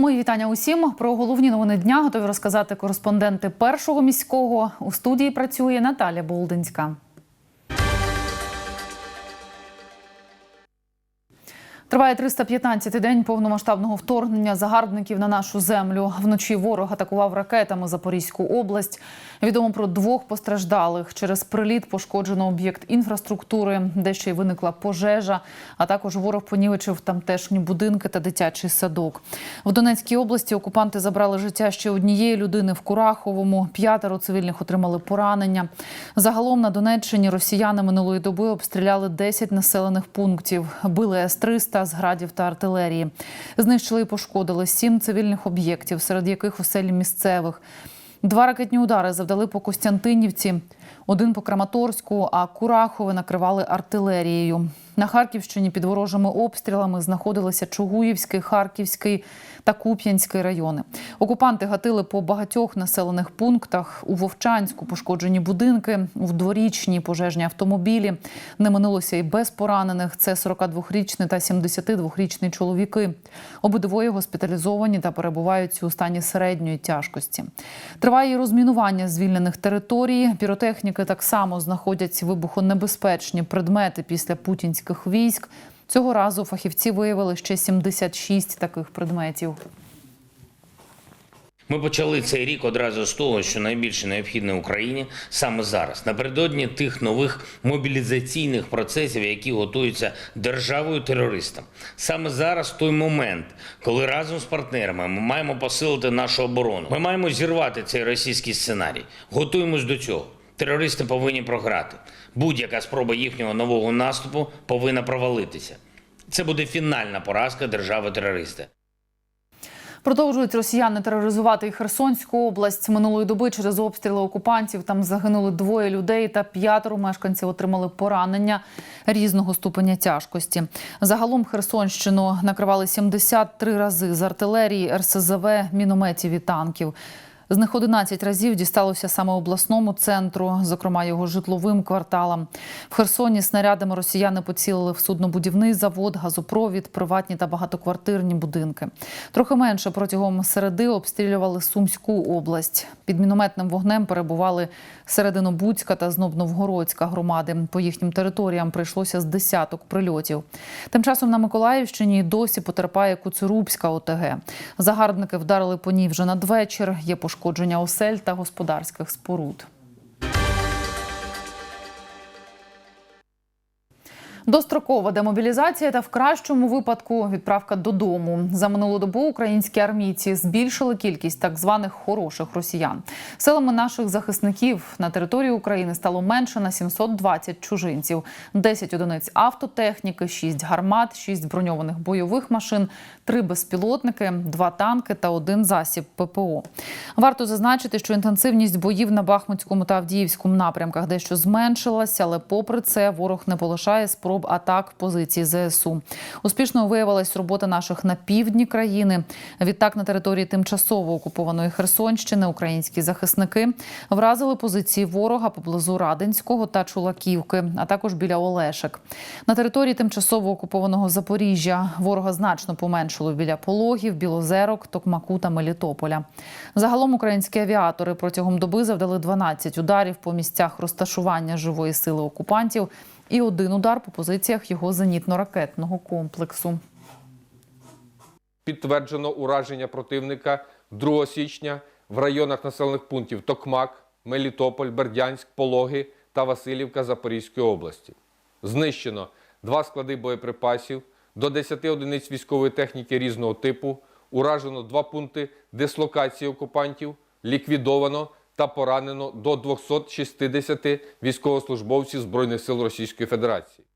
Мої вітання усім. Про головні новини дня готові розказати кореспонденти першого міського. У студії працює Наталя Болдинська. Триває 315-й день повномасштабного вторгнення загарбників на нашу землю. Вночі ворог атакував ракетами Запорізьку область. Відомо про двох постраждалих. Через приліт пошкоджено об'єкт інфраструктури, де ще й виникла пожежа. А також ворог понівечив тамтешні будинки та дитячий садок. В Донецькій області окупанти забрали життя ще однієї людини в Кураховому. П'ятеро цивільних отримали поранення. Загалом на Донеччині росіяни минулої доби обстріляли 10 населених пунктів. Били С-300 з градів та артилерії. Знищили і пошкодили сім цивільних об'єктів, серед яких оселі місцевих. Два ракетні удари завдали по Костянтинівці, один по Краматорську, а Курахове накривали артилерією. На Харківщині під ворожими обстрілами знаходилися Чугуївський, Харківський та Куп'янський райони. Окупанти гатили по багатьох населених пунктах. У Вовчанську пошкоджені будинки, в дворічні пожежні автомобілі. Не минулося і без поранених. Це 42-річний та 72-річний чоловіки. Обидвоє госпіталізовані та перебувають у стані середньої тяжкості. Триває і розмінування звільнених територій. Піротехніки так само знаходять вибухонебезпечні предмети після путінських військ. Цього разу фахівці виявили ще 76 таких предметів. Ми почали цей рік одразу з того, що найбільше необхідне Україні саме зараз, напередодні тих нових мобілізаційних процесів, які готуються державою терористам. Саме зараз той момент, коли разом з партнерами ми маємо посилити нашу оборону. Ми маємо зірвати цей російський сценарій. Готуємось до цього. Терористи повинні програти. Будь-яка спроба їхнього нового наступу повинна провалитися. Це буде фінальна поразка держави-терориста. Продовжують росіяни тероризувати і Херсонську область. Минулої доби через обстріли окупантів там загинули двоє людей та п'ятеро мешканців отримали поранення різного ступеня тяжкості. Загалом Херсонщину накривали 73 рази з артилерії, РСЗВ, мінометів і танків. З них 11 разів дісталося саме обласному центру, зокрема його житловим кварталам. В Херсоні снарядами росіяни поцілили в суднобудівний завод, газопровід, приватні та багатоквартирні будинки. Трохи менше протягом середи обстрілювали Сумську область. Під мінометним вогнем перебували Серединобудська та Знобновгородська громади. По їхнім територіям прийшлося з десяток прильотів. Тим часом на Миколаївщині досі потерпає Куцурубська ОТГ. Загарбники вдарили по ній вже надвечір. Є пошкодження осель та господарських споруд. Дострокова демобілізація та в кращому випадку відправка додому. За минулу добу українські армійці збільшили кількість так званих хороших росіян. Силами наших захисників на території України стало менше на 720 чужинців, 10 одиниць автотехніки, 6 гармат, 6 броньованих бойових машин, 3 безпілотники, 2 танки та один засіб ППО. Варто зазначити, що інтенсивність боїв на Бахмутському та Авдіївському напрямках дещо зменшилася, але попри це ворог не полишає спроб атак позицій ЗСУ. Успішною виявилась робота наших на півдні країни. Відтак на території тимчасово окупованої Херсонщини українські захисники вразили позиції ворога поблизу Радинського та Чулаківки, а також біля Олешек. На території тимчасово окупованого Запоріжжя ворога значно поменшило біля Пологів, Білозерок, Токмаку та Мелітополя. Загалом українські авіатори протягом доби завдали 12 ударів по місцях розташування живої сили окупантів і один удар по позиціях його зенітно-ракетного комплексу. Підтверджено ураження противника 2 січня в районах населених пунктів Токмак, Мелітополь, Бердянськ, Пологи та Васильівка Запорізької області. Знищено два склади боєприпасів, до 10 одиниць військової техніки різного типу, уражено два пункти дислокації окупантів, ліквідовано та поранено до 260 військовослужбовців Збройних сил Російської Федерації.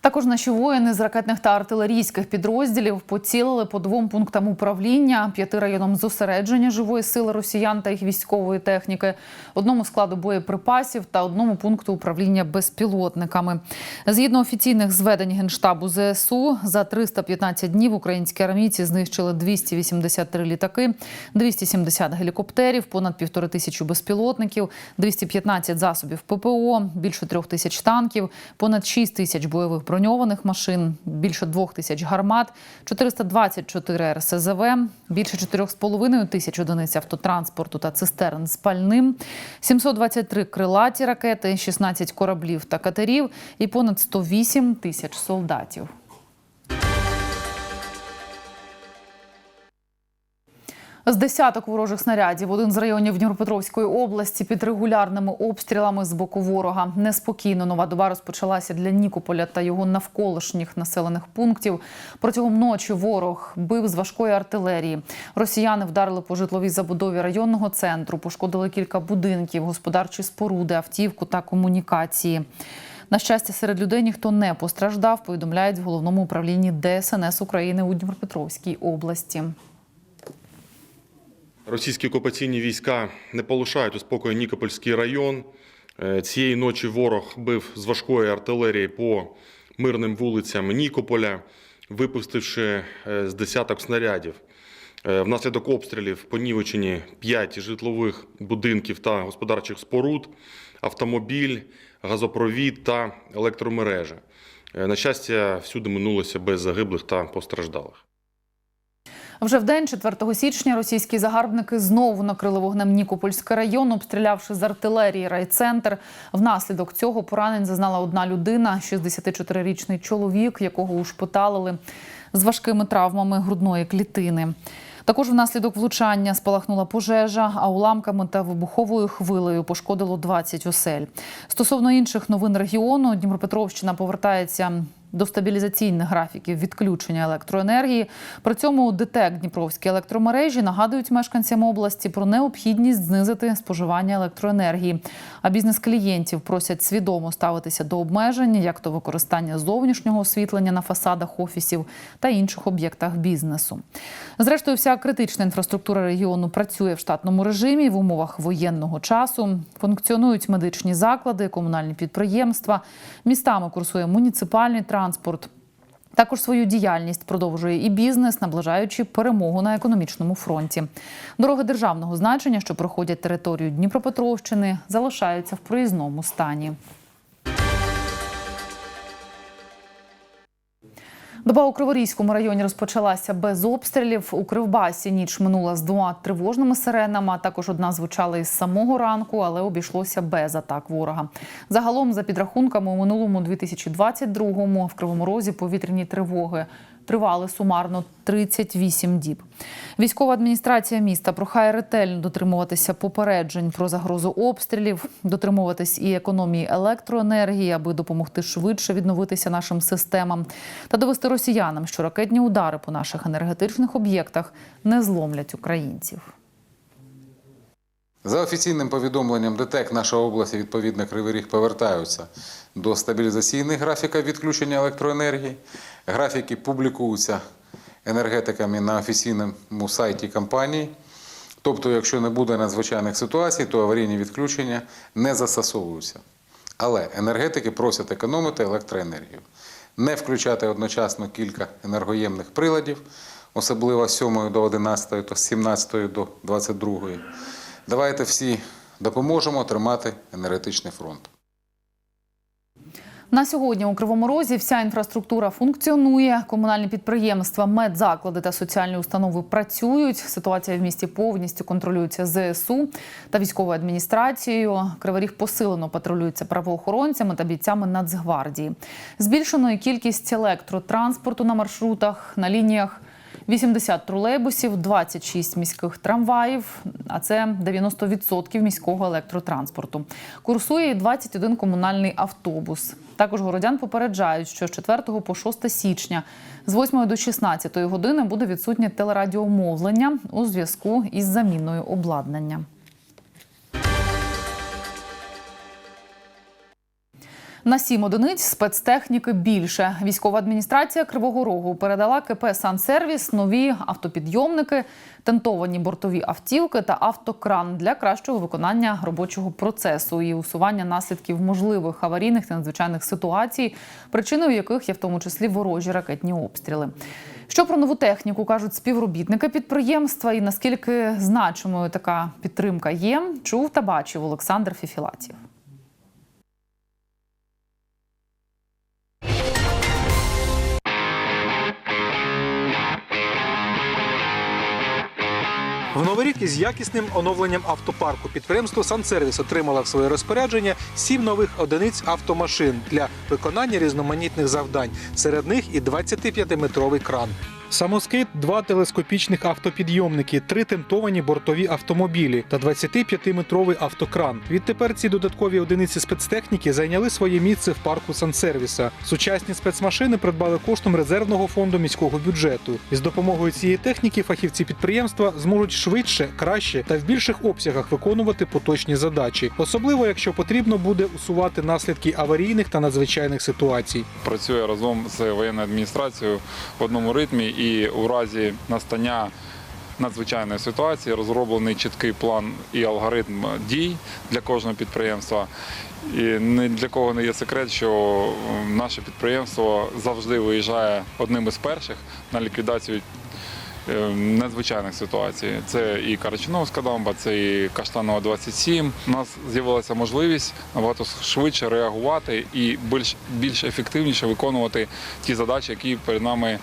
Також наші воїни з ракетних та артилерійських підрозділів поцілили по двом пунктам управління, п'яти районам зосередження живої сили росіян та їх військової техніки, одному складу боєприпасів та одному пункту управління безпілотниками. Згідно офіційних зведень генштабу ЗСУ, за 315 днів українські армійці знищили 283 літаки, 270 гелікоптерів, понад півтори тисячі безпілотників, 215 засобів ППО, більше трьох тисяч танків, понад 6 тисяч бойових броньованих машин, більше двох тисяч гармат, 424 РСЗВ, більше 4,5 тисяч одиниць автотранспорту та цистерн з пальним, 723 крилаті ракети, 16 кораблів та катерів і понад 108 тисяч солдатів. З десяток ворожих снарядів один з районів Дніпропетровської області під регулярними обстрілами з боку ворога. Неспокійно нова доба розпочалася для Нікополя та його навколишніх населених пунктів. Протягом ночі ворог бив з важкої артилерії. Росіяни вдарили по житловій забудові районного центру, пошкодили кілька будинків, господарчі споруди, автівку та комунікації. На щастя, серед людей ніхто не постраждав. Повідомляють в головному управлінні ДСНС України у Дніпропетровській області. Російські окупаційні війська не полишають у спокою Нікопольський район. Е, Цієї ночі ворог бив з важкої артилерії по мирним вулицям Нікополя, випустивши е, з десяток снарядів. Е, Внаслідок обстрілів понівечені 5 житлових будинків та господарчих споруд, автомобіль, газопровід та електромережа. На щастя, всюди минулося без загиблих та постраждалих. Вже в день 4 січня російські загарбники знову накрили вогнем Нікопольський район, обстрілявши з артилерії райцентр. Внаслідок цього поранень зазнала одна людина, 64-річний чоловік, якого ушпиталили з важкими травмами грудної клітини. Також внаслідок влучання спалахнула пожежа, а уламками та вибуховою хвилею пошкодило 20 осель. Стосовно інших новин регіону, Дніпропетровщина повертається до стабілізаційних графіків відключення електроенергії. При цьому ДТЕК Дніпровські електромережі нагадують мешканцям області про необхідність знизити споживання електроенергії. А бізнес-клієнтів просять свідомо ставитися до обмежень, як то використання зовнішнього освітлення на фасадах офісів та інших об'єктах бізнесу. Зрештою, вся критична інфраструктура регіону працює в штатному режимі в умовах воєнного часу. Функціонують медичні заклади, комунальні підприємства. Містами курсує муніципальний транспорт. Також свою діяльність продовжує і бізнес, наближаючи перемогу на економічному фронті. Дороги державного значення, що проходять територію Дніпропетровщини, залишаються в проїзному стані. Доба у Криворізькому районі розпочалася без обстрілів. У Кривбасі ніч минула з двома тривожними сиренами. а Також одна звучала із самого ранку, але обійшлося без атак ворога. Загалом, за підрахунками, у минулому 2022-му в Кривому Розі повітряні тривоги тривали сумарно 38 діб. Військова адміністрація міста прохає ретельно дотримуватися попереджень про загрозу обстрілів, дотримуватись і економії електроенергії, аби допомогти швидше відновитися нашим системам та довести росіянам, що ракетні удари по наших енергетичних об'єктах не зломлять українців. За офіційним повідомленням ДТЕК наша область і відповідно Кривий Ріг повертаються до стабілізаційних графіка відключення електроенергії. Графіки публікуються енергетиками на офіційному сайті компанії. Тобто, якщо не буде надзвичайних ситуацій, то аварійні відключення не застосовуються. Але енергетики просять економити електроенергію, не включати одночасно кілька енергоємних приладів, особливо з 7 до 11, то з 17 до 22. Давайте всі допоможемо тримати енергетичний фронт. На сьогодні у Кривому Розі вся інфраструктура функціонує. Комунальні підприємства, медзаклади та соціальні установи працюють. Ситуація в місті повністю контролюється ЗСУ та військовою адміністрацією. Кривий Ріг посилено патрулюється правоохоронцями та бійцями Нацгвардії. Збільшено кількість електротранспорту на маршрутах на лініях. 80 тролейбусів, 26 міських трамваїв, а це 90% міського електротранспорту. Курсує і 21 комунальний автобус. Також городян попереджають, що з 4 по 6 січня з 8 до 16 години буде відсутнє телерадіомовлення у зв'язку із заміною обладнання. На сім одиниць спецтехніки більше. Військова адміністрація Кривого Рогу передала КП «Сансервіс» нові автопідйомники, тентовані бортові автівки та автокран для кращого виконання робочого процесу і усування наслідків можливих аварійних та надзвичайних ситуацій, причиною яких є в тому числі ворожі ракетні обстріли. Що про нову техніку кажуть співробітники підприємства, і наскільки значимою така підтримка є, чув та бачив Олександр Фіфілатів. В новий рік із якісним оновленням автопарку підприємство «Сансервіс» отримало в своє розпорядження сім нових одиниць автомашин для виконання різноманітних завдань. Серед них і 25-метровий кран. Самоскейт, два телескопічних автопідйомники, три тентовані бортові автомобілі та 25-метровий автокран. Відтепер ці додаткові одиниці спецтехніки зайняли своє місце в парку Сансервіса. Сучасні спецмашини придбали коштом резервного фонду міського бюджету. І з допомогою цієї техніки фахівці підприємства зможуть швидше, краще та в більших обсягах виконувати поточні задачі, особливо якщо потрібно буде усувати наслідки аварійних та надзвичайних ситуацій. працює разом з воєнною адміністрацією в одному ритмі і у разі настання надзвичайної ситуації розроблений чіткий план і алгоритм дій для кожного підприємства. І ні для кого не є секрет, що наше підприємство завжди виїжджає одним із перших на ліквідацію е, надзвичайних ситуацій. Це і Карачиновська дамба, це і Каштанова 27. У нас з'явилася можливість набагато швидше реагувати і більш, більш ефективніше виконувати ті задачі, які перед нами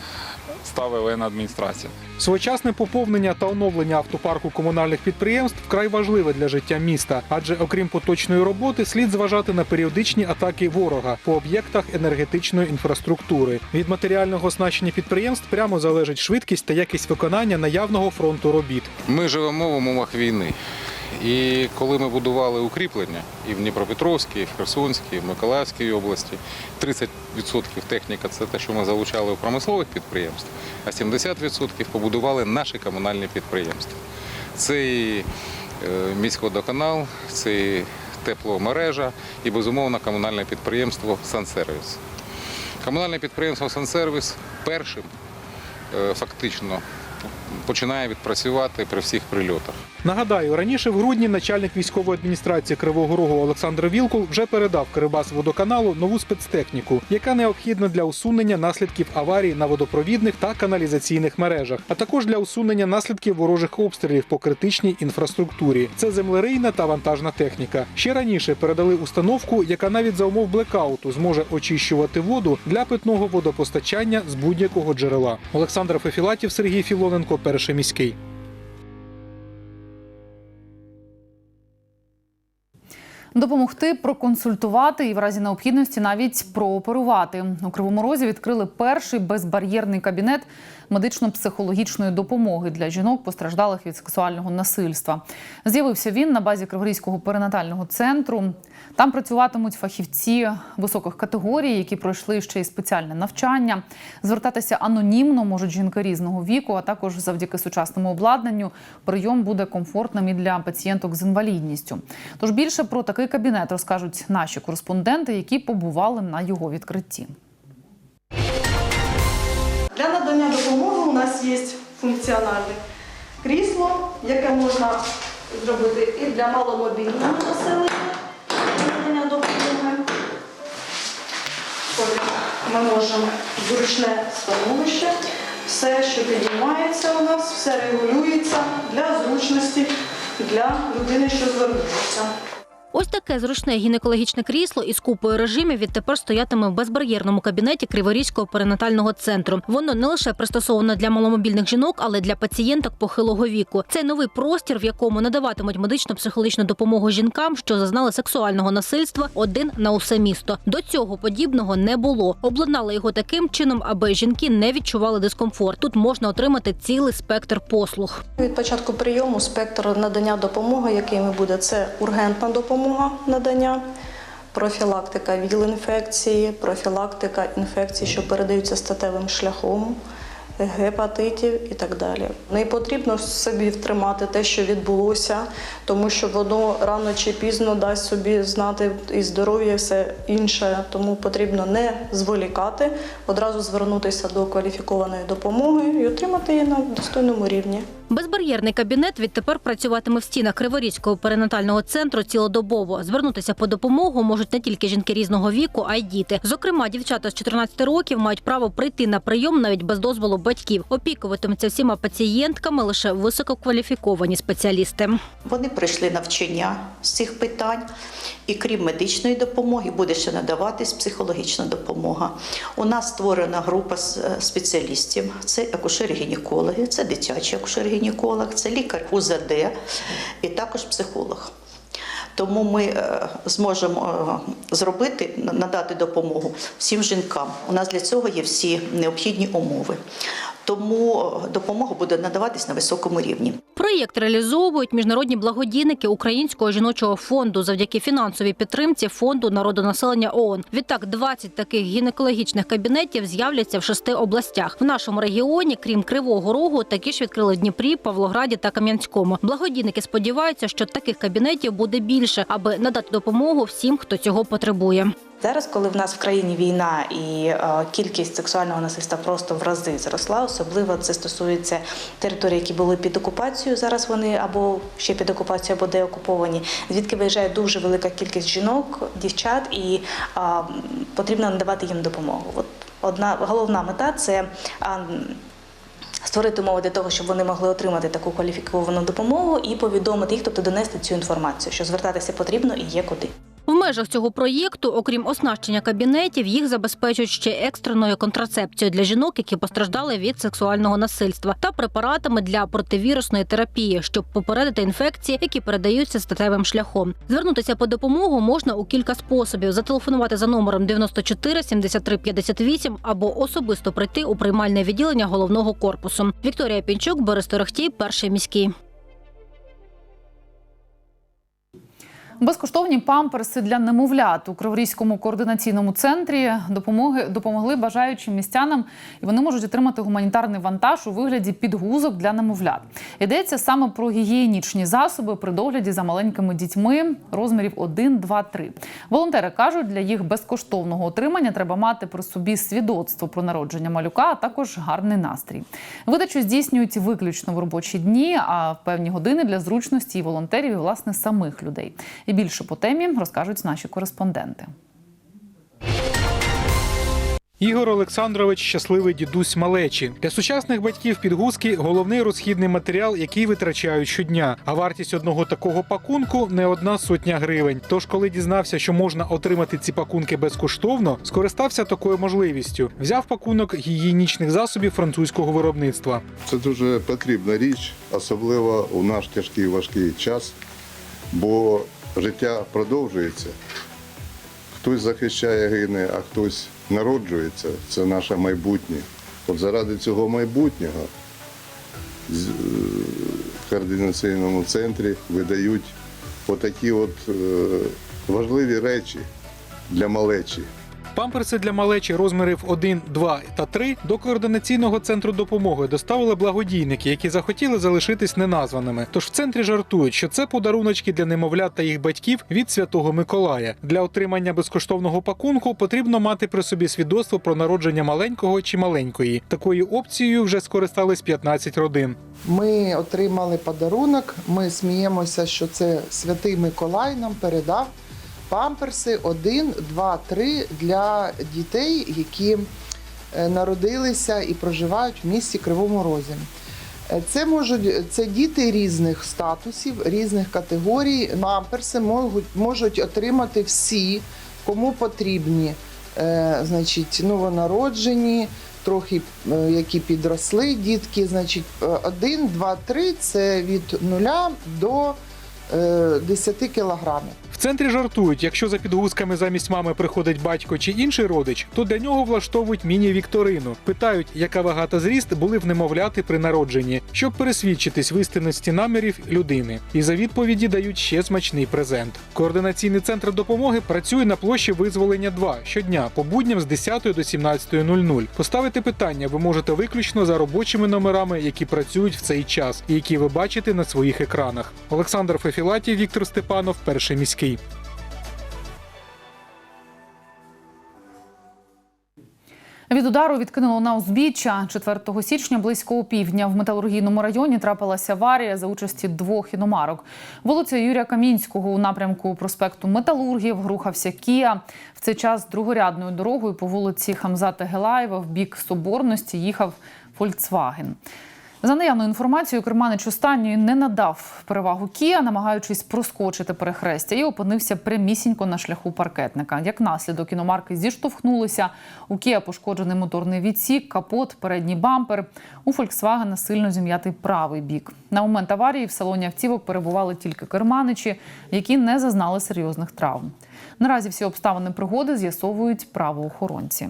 ставить воєнна адміністрація. Своєчасне поповнення та оновлення автопарку комунальних підприємств вкрай важливе для життя міста, адже окрім поточної роботи, слід зважати на періодичні атаки ворога по об'єктах енергетичної інфраструктури. Від матеріального оснащення підприємств прямо залежить швидкість та якість виконання наявного фронту робіт. Ми живемо в умовах війни. І коли ми будували укріплення і в Дніпропетровській, і в Херсонській, і в Миколаївській області, 30% техніка це те, що ми залучали у промислових підприємств, а 70% побудували наші комунальні підприємства. Це і е, міськводоканал, це і тепломережа і, безумовно, комунальне підприємство «Сансервіс». Комунальне підприємство «Сансервіс» першим е, фактично починає відпрацювати при всіх прильотах. Нагадаю, раніше в грудні начальник військової адміністрації Кривого Рогу Олександр Вілкул вже передав Кирибас водоканалу нову спецтехніку, яка необхідна для усунення наслідків аварій на водопровідних та каналізаційних мережах, а також для усунення наслідків ворожих обстрілів по критичній інфраструктурі. Це землерийна та вантажна техніка. Ще раніше передали установку, яка навіть за умов блекауту зможе очищувати воду для питного водопостачання з будь-якого джерела. Олександр Фефілатів, Сергій Філоненко, перший міський. Допомогти, проконсультувати і в разі необхідності навіть прооперувати. У Кривому Розі відкрили перший безбар'єрний кабінет медично-психологічної допомоги для жінок, постраждалих від сексуального насильства. З'явився він на базі Криворізького перинатального центру. Там працюватимуть фахівці високих категорій, які пройшли ще й спеціальне навчання. Звертатися анонімно можуть жінки різного віку, а також завдяки сучасному обладнанню прийом буде комфортним і для пацієнток з інвалідністю. Тож більше про такий кабінет розкажуть наші кореспонденти, які побували на його відкритті. Для надання допомоги у нас є функціональне крісло, яке можна зробити і для маломобільного населення надання допомоги. Потім Ми можемо зручне становище, все, що підіймається у нас, все регулюється для зручності для людини, що звернулася. Ось таке зручне гінекологічне крісло із купою режимів відтепер стоятиме в безбар'єрному кабінеті Криворізького перинатального центру. Воно не лише пристосоване для маломобільних жінок, але й для пацієнток похилого віку. Це новий простір, в якому надаватимуть медично-психологічну допомогу жінкам, що зазнали сексуального насильства, один на усе місто. До цього подібного не було. Обладнали його таким чином, аби жінки не відчували дискомфорт. Тут можна отримати цілий спектр послуг. Від початку прийому спектр надання допомоги, якими буде, це ургентна допомога надання, профілактика ВІЛ-інфекції, профілактика інфекцій, що передаються статевим шляхом, гепатитів і так далі. Не потрібно собі втримати те, що відбулося, тому що воно рано чи пізно дасть собі знати і здоров'я, і все інше. Тому потрібно не зволікати, одразу звернутися до кваліфікованої допомоги і отримати її на достойному рівні. Безбар'єрний кабінет відтепер працюватиме в стінах Криворізького перинатального центру цілодобово. Звернутися по допомогу можуть не тільки жінки різного віку, а й діти. Зокрема, дівчата з 14 років мають право прийти на прийом навіть без дозволу батьків. Опікуватимуться всіма пацієнтками лише висококваліфіковані спеціалісти. Вони пройшли навчання з цих питань, і крім медичної допомоги, буде ще надаватись психологічна допомога. У нас створена група е, спеціалістів: це акушери-гінекологи, це акушери акушер-гінеколог, це лікар УЗД і також психолог. Тому ми е, зможемо е, зробити, надати допомогу всім жінкам. У нас для цього є всі необхідні умови. Тому е, допомога буде надаватись на високому рівні. Проєкт реалізовують міжнародні благодійники Українського жіночого фонду завдяки фінансовій підтримці фонду народонаселення ООН. Відтак 20 таких гінекологічних кабінетів з'являться в шести областях. В нашому регіоні, крім Кривого Рогу, такі ж відкрили Дніпрі, Павлограді та Кам'янському. Благодійники сподіваються, що таких кабінетів буде більше, аби надати допомогу всім, хто цього потребує. Зараз, коли в нас в країні війна і е, кількість сексуального насильства просто в рази зросла, особливо це стосується територій, які були під окупацією. Зараз вони або ще під окупацією, або деокуповані, звідки виїжджає дуже велика кількість жінок, дівчат, і е, потрібно надавати їм допомогу. От одна головна мета це. а, Створити умови для того, щоб вони могли отримати таку кваліфіковану допомогу і повідомити їх, тобто донести цю інформацію, що звертатися потрібно і є куди. В межах цього проєкту, окрім оснащення кабінетів, їх забезпечують ще екстреною контрацепцією для жінок, які постраждали від сексуального насильства, та препаратами для противірусної терапії, щоб попередити інфекції, які передаються статевим шляхом. Звернутися по допомогу можна у кілька способів: зателефонувати за номером 94 73 58 або особисто прийти у приймальне відділення головного корпусу. Вікторія Пінчук, Борис Торохтій, перший міський. Безкоштовні памперси для немовлят у Криворізькому координаційному центрі допомоги допомогли бажаючим містянам, і вони можуть отримати гуманітарний вантаж у вигляді підгузок для немовлят. Йдеться саме про гігієнічні засоби при догляді за маленькими дітьми розмірів 1, 2, 3. Волонтери кажуть, для їх безкоштовного отримання треба мати при собі свідоцтво про народження малюка, а також гарний настрій. Видачу здійснюють виключно в робочі дні, а в певні години для зручності і волонтерів, і власне самих людей. І більше по темі розкажуть наші кореспонденти. Ігор Олександрович щасливий дідусь малечі. Для сучасних батьків підгузки головний розхідний матеріал, який витрачають щодня. А вартість одного такого пакунку не одна сотня гривень. Тож, коли дізнався, що можна отримати ці пакунки безкоштовно, скористався такою можливістю. Взяв пакунок гігієнічних засобів французького виробництва. Це дуже потрібна річ, особливо у наш тяжкий важкий час, бо життя продовжується. Хтось захищає гине, а хтось народжується. Це наше майбутнє. От заради цього майбутнього е, в координаційному центрі видають отакі от е, важливі речі для малечі. Памперси для малечі розмірів 1, 2 та 3 до координаційного центру допомоги доставили благодійники, які захотіли залишитись неназваними. Тож в центрі жартують, що це подаруночки для немовлят та їх батьків від Святого Миколая. Для отримання безкоштовного пакунку потрібно мати при собі свідоцтво про народження маленького чи маленької. Такою опцією вже скористались 15 родин. Ми отримали подарунок. Ми сміємося, що це святий Миколай нам передав памперси 1, 2, 3 для дітей, які е, народилися і проживають в місті Кривому Розі. Е, Це можуть це діти різних статусів, різних категорій. Памперси можуть, можуть отримати всі, кому потрібні. Е, значить, новонароджені, трохи е, які підросли дітки. Значить, 1, 2, 3 це від 0 до е, 10 кілограмів. В центрі жартують, якщо за підгузками замість мами приходить батько чи інший родич, то для нього влаштовують міні-вікторину. Питають, яка вага та зріст були в немовляти при народженні, щоб пересвідчитись в істинності намірів людини. І за відповіді дають ще смачний презент. Координаційний центр допомоги працює на площі визволення 2 щодня по будням з 10 до 17.00. Поставити питання ви можете виключно за робочими номерами, які працюють в цей час, і які ви бачите на своїх екранах. Олександр Фефілатів, Віктор Степанов, перший міський. Від удару відкинуло на узбіччя 4 січня близько опівдня в металургійному районі трапилася аварія за участі двох іномарок. Вулиця Юрія Камінського у напрямку проспекту Металургів рухався Кія. В цей час другорядною дорогою по вулиці Хамзата Гелаєва в бік Соборності їхав Фольксваген. За наявною інформацією, керманич останньої не надав перевагу Кія, намагаючись проскочити перехрестя, і опинився прямісінько на шляху паркетника. Як наслідок іномарки зіштовхнулися. У Кія пошкоджений моторний відсік, капот, передній бампер. У Фольксвагена сильно зім'ятий правий бік. На момент аварії в салоні автівок перебували тільки керманичі, які не зазнали серйозних травм. Наразі всі обставини пригоди з'ясовують правоохоронці.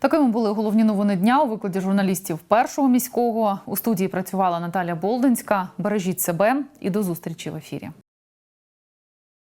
Такими були головні новини дня у викладі журналістів першого міського. У студії працювала Наталя Болдинська. Бережіть себе і до зустрічі в ефірі.